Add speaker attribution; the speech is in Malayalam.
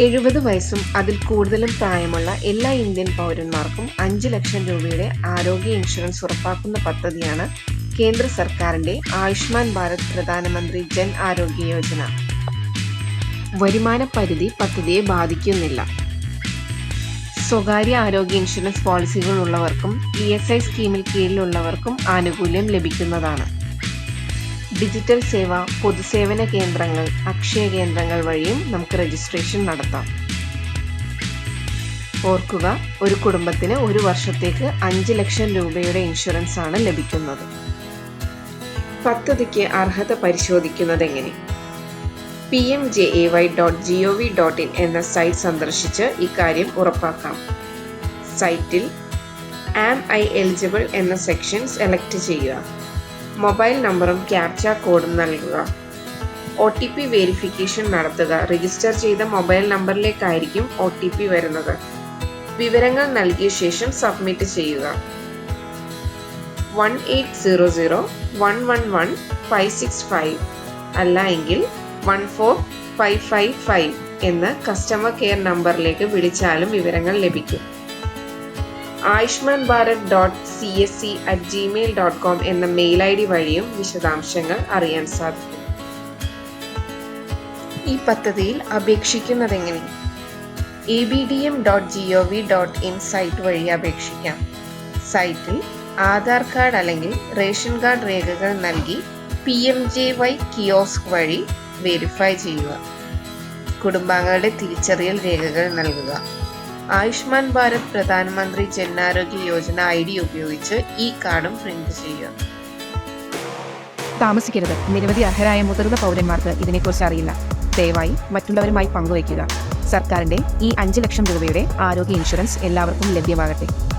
Speaker 1: എഴുപത് വയസ്സും അതിൽ കൂടുതലും പ്രായമുള്ള എല്ലാ ഇന്ത്യൻ പൗരന്മാർക്കും അഞ്ച് ലക്ഷം രൂപയുടെ ആരോഗ്യ ഇൻഷുറൻസ് ഉറപ്പാക്കുന്ന പദ്ധതിയാണ് കേന്ദ്ര സർക്കാരിന്റെ ആയുഷ്മാൻ ഭാരത് പ്രധാനമന്ത്രി ജൻ ആരോഗ്യ യോജന. വരുമാന പരിധി പദ്ധതിയെ ബാധിക്കുന്നില്ല. സ്വകാര്യ ആരോഗ്യ ഇൻഷുറൻസ് പോളിസികളുള്ളവർക്കും ഇ എസ് ഐ സ്കീമിൽ കീഴിലുള്ളവർക്കും ആനുകൂല്യം ലഭിക്കുന്നതാണ്. ഡിജിറ്റൽ സേവ പൊതുസേവന കേന്ദ്രങ്ങൾ അക്ഷയ കേന്ദ്രങ്ങൾ വഴിയും നമുക്ക് രജിസ്ട്രേഷൻ നടത്താം. ഓർക്കുക ഒരു കുടുംബത്തിന് ഒരു വർഷത്തേക്ക് അഞ്ച് ലക്ഷം രൂപയുടെ ഇൻഷുറൻസ് ആണ് ലഭിക്കുന്നത്. പദ്ധതിക്ക് അർഹത പരിശോധിക്കുന്നത് എങ്ങനെ? P M J A Y dot G O V dot in എന്ന സൈറ്റ് സന്ദർശിച്ച് ഇക്കാര്യം ഉറപ്പാക്കാം. സൈറ്റിൽ ആം ഐ എലിജിബിൾ എന്ന സെക്ഷൻ സെലക്ട് ചെയ്യുക. മൊബൈൽ നമ്പറും ക്യാപ്ച കോഡും നൽകുക. ഒ ടി പി വെരിഫിക്കേഷൻ നടത്തുക. രജിസ്റ്റർ ചെയ്ത മൊബൈൽ നമ്പറിലേക്കായിരിക്കും ഒ ടി പി വരുന്നത്. വിവരങ്ങൾ നൽകിയ ശേഷം സബ്മിറ്റ് ചെയ്യുക. One eight zero zero one one one five six five അല്ല എങ്കിൽ one four five five five എന്ന കസ്റ്റമർ കെയർ നമ്പറിലേക്ക് വിളിച്ചാലും വിവരങ്ങൾ ലഭിക്കും. Ayushman Bharat dot C S C at Gmail dot com എന്ന മെയിൽ ഐ ഡി വഴിയും വിശദാംശങ്ങൾ അറിയാൻ സാധിക്കും. ഈ പദ്ധതിയിൽ അപേക്ഷിക്കുന്നതെങ്ങനെ? A B D M dot G O V dot in site വഴി അപേക്ഷിക്കാം. സൈറ്റിൽ ആധാർ കാർഡ് അല്ലെങ്കിൽ റേഷൻ കാർഡ് രേഖകൾ നൽകി P M J Y kiosk വഴി വെരിഫൈ ചെയ്യുക. കുടുംബാംഗങ്ങളുടെ തിരിച്ചറിയൽ രേഖകൾ നൽകുക. ആയുഷ്മാൻ ഭാരത് പ്രധാനമന്ത്രി ജൻ ആരോഗ്യ യോജന ഐ ഡി ഉപയോഗിച്ച് ഈ കാർഡും പ്രിന്റ് ചെയ്യുക.
Speaker 2: താമസിക്കരുത്. നിരവധി അർഹരായ മുതിർന്ന പൗരന്മാർക്ക് ഇതിനെക്കുറിച്ച് അറിയില്ല. ദയവായി മറ്റുള്ളവരുമായി പങ്കുവയ്ക്കുക. സർക്കാരിന്റെ ഈ അഞ്ച് ലക്ഷം രൂപയുടെ ആരോഗ്യ ഇൻഷുറൻസ് എല്ലാവർക്കും ലഭ്യമാകട്ടെ.